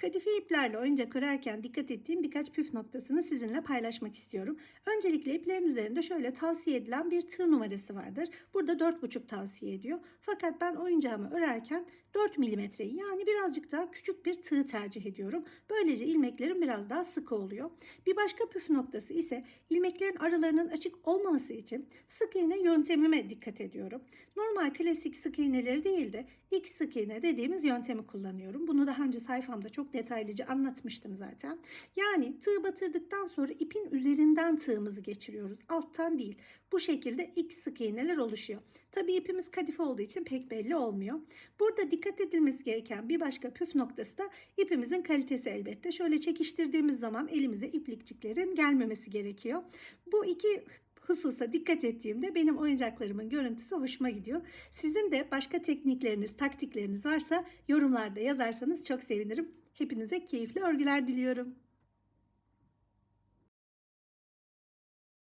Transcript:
Kadife iplerle oyuncak örerken dikkat ettiğim birkaç püf noktasını sizinle paylaşmak istiyorum. Öncelikle iplerin üzerinde şöyle tavsiye edilen bir tığ numarası vardır. Burada 4,5 tavsiye ediyor. Fakat ben oyuncağımı örerken 4 milimetreyi yani birazcık daha küçük bir tığ tercih ediyorum. Böylece ilmeklerim biraz daha sıkı oluyor. Bir başka püf noktası ise ilmeklerin aralarının açık olmaması için sık iğne yöntemime dikkat ediyorum. Normal klasik sık iğneleri değil de X sık iğne dediğimiz yöntemi kullanıyorum. Bunu daha önce sayfamda çok detaylıca anlatmıştım zaten. Yani tığ batırdıktan sonra ipin üzerinden tığımızı geçiriyoruz. Alttan değil. Bu şekilde X sık iğneler oluşuyor. Tabii ipimiz kadife olduğu için pek belli olmuyor. Burada dikkat edilmesi gereken bir başka püf noktası da ipimizin kalitesi elbette. Şöyle çekiştirdiğimiz zaman elimize iplikçiklerin gelmemesi gerekiyor. Bu iki hususa dikkat ettiğimde benim oyuncaklarımın görüntüsü hoşuma gidiyor. Sizin de başka teknikleriniz, taktikleriniz varsa yorumlarda yazarsanız çok sevinirim. Hepinize keyifli örgüler diliyorum.